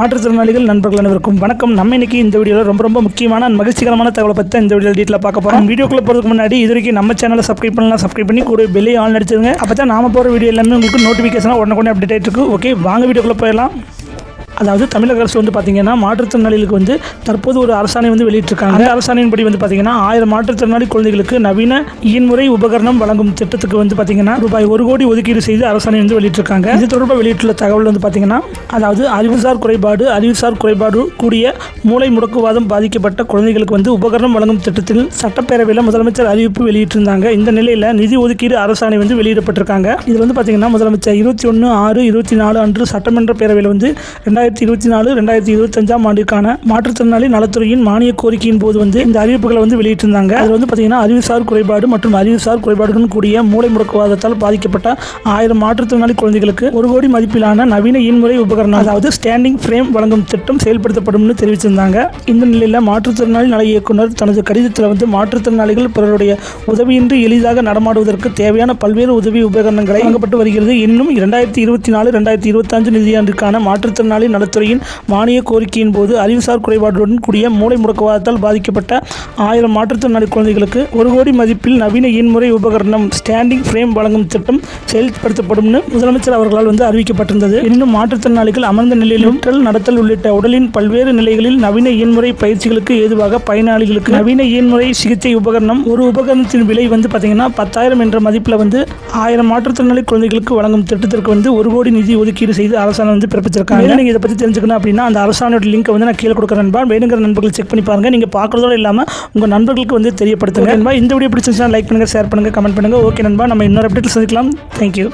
மாற்றுத்திறனாளிகள் நண்பர்கள் அனைவருக்கும் வணக்கம். நம்ம இன்னைக்கு இந்த வீடியோவில் ரொம்ப ரொம்ப முக்கியமான மகிழ்ச்சிகரமான தகவலை பற்றி இந்த வீடியோ டீட்டில் பார்க்க போகிறோம் வீடியோக்குள்ள போகிறதுக்கு முன்னாடி இது வரைக்கும் நம்ம சேனலை சப்ஸ்கிரைப் பண்ணலாம் சப்ஸ்கிரைப் பண்ணி கூட பெல்லையும் ஆன் அடிச்சிருங்க அப்போ தான் நாம போகிற வீடியோ எல்லாமே உங்களுக்கு நோட்டிஃபிகேஷனாக உடனே அப்டேட் ஆகிட்டு இருக்கு. ஓகே வாங்க வீடியோக்குள்ள போயிடலாம். அதாவது தமிழக அரசு வந்து பார்த்திங்கன்னா மாற்றுத்திறனாளிகளுக்கு வந்து தற்போது ஒரு அரசாணை வந்து வெளியிட்டிருக்காங்க. அந்த அரசாணையின்படி வந்து பார்த்தீங்கன்னா ஆயிரம் மாற்றுத்திறனாளி குழந்தைகளுக்கு நவீன இயன்முறை உபகரணம் வழங்கும் திட்டத்துக்கு வந்து பார்த்திங்கன்னா ரூபாய் ஒரு கோடி ஒதுக்கீடு செய்து அரசாணை வந்து வெளியிட்டிருக்காங்க. இது தொடர்பாக வெளியிட்டுள்ள தகவல் வந்து பார்த்திங்கன்னா அதாவது அறிவுசார் குறைபாடு அறிவுசார் குறைபாடு கூடிய மூளை முடக்குவாதம் பாதிக்கப்பட்ட குழந்தைகளுக்கு வந்து உபகரணம் வழங்கும் திட்டத்தில் சட்டப்பேரவையில் முதலமைச்சர் அறிவிப்பு வெளியிட்டிருந்தாங்க. இந்த நிலையில் நிதி ஒதுக்கீடு அரசாணை வந்து வெளியிடப்பட்டிருக்காங்க. இது வந்து பார்த்திங்கன்னா முதலமைச்சர் இருபத்தி ஒன்று ஆறு இருபத்தி நாலு அன்று சட்டமன்ற பேரவையில் வந்து ரெண்டாயிரத்தி இருபத்தி நாலு ரெண்டாயிரத்தி இருபத்தஞ்சாம் ஆண்டிற்கான மாற்றுத்திறனாளி நலத்துறையின் மானிய கோரிக்கையின் போது வந்து இந்த அறிவிப்புகளை வந்து வெளியிட்டிருந்தாங்க. அது வந்து பார்த்தீங்கன்னா அறிவுசார் குறைபாடு மற்றும் அறிவுசார் குறைபாடுடன் கூடிய மூளை முடக்குவாதத்தால் பாதிக்கப்பட்ட ஆயிரம் மாற்றுத்திறனாளி குழந்தைகளுக்கு ஒரு கோடி மதிப்பிலான நவீன இன்முறை உபகரணம் அதாவது ஸ்டாண்டிங் ஃப்ரேம் வழங்கும் திட்டம் செயல்படுத்தப்படும்னு தெரிவிச்சிருந்தாங்க. இந்த நிலையில் மாற்றுத்திறனாளி நல இயக்குனர் தனது கடிதத்தில் வந்து மாற்றுத்திறனாளிகள் பிறருடைய உதவியின்றி எளிதாக நடமாடுவதற்கு தேவையான பல்வேறு உதவி உபகரணங்களை வழங்கப்பட்டு வருகிறது. இன்னும் இரண்டாயிரத்தி இருபத்தி நாலு ரெண்டாயிரத்தி இருபத்தஞ்சு நிதியாண்டிற்கான மாற்றுத்திறனாளி நலத்துறையின் மானிய கோரிக்கையின் போது அறிவுசார் குறைபாடுடன் கூடிய மூளை முடக்குவாதத்தால் பாதிக்கப்பட்ட ஆயிரம் மாற்றுத்திறனாளி குழந்தைகளுக்கு ஒரு கோடி மதிப்பில் நவீன இன்முறை உபகரணம் ஸ்டாண்டிங் ஃப்ரேம் வழங்கும் திட்டம் செயல்படுத்தப்படும் முதலமைச்சர் அவர்களால் வந்து அறிவிக்கப்பட்டிருந்தது. இன்னும் மாற்றுத்திறனாளிகள் அமர்ந்த நிலையில் நடத்தல் உள்ளிட்ட உடலின் பல்வேறு நிலைகளில் நவீன இயன்முறை பயிற்சிகளுக்கு ஏதுவாக பயனாளிகளுக்கு நவீன இயன்முறை சிகிச்சை உபகரணம் ஒரு உபகரணத்தின் விலை வந்து பார்த்தீங்கன்னா பத்தாயிரம் என்ற மதிப்பில் வந்து ஆயிரம் மாற்றுத்திறனாளி குழந்தைகளுக்கு வழங்கும் திட்டத்திற்கு வந்து ஒரு கோடி நிதி ஒதுக்கீடு செய்து அரசாங்கம் வந்து பிறப்பிச்சிருக்காங்க. மேலும் நீங்கள் இதை பற்றி தெரிஞ்சுக்கணும் அப்படின்னா அந்த அரசாணையோட லிங்க் வந்து நான் கீழே கொடுக்குறேன் நண்பா. வேணுங்கிற நண்பர்கள் செக் பண்ணி பாருங்க. நீங்கள் பார்க்குறதோட இல்லாமல் உங்கள் நண்பர்களுக்கு வந்து தெரியப்படுத்துங்க. நண்பா இந்த வீடியோ பிடிச்சிருந்துச்சுன்னா லைக் பண்ணுங்கள் ஷேர் பண்ணுங்கள் கமெண்ட் பண்ணுங்கள் ஓகே நண்பா. நம்ம இன்னொரு அப்டேட் சந்திக்கலாம். தேங்க்யூ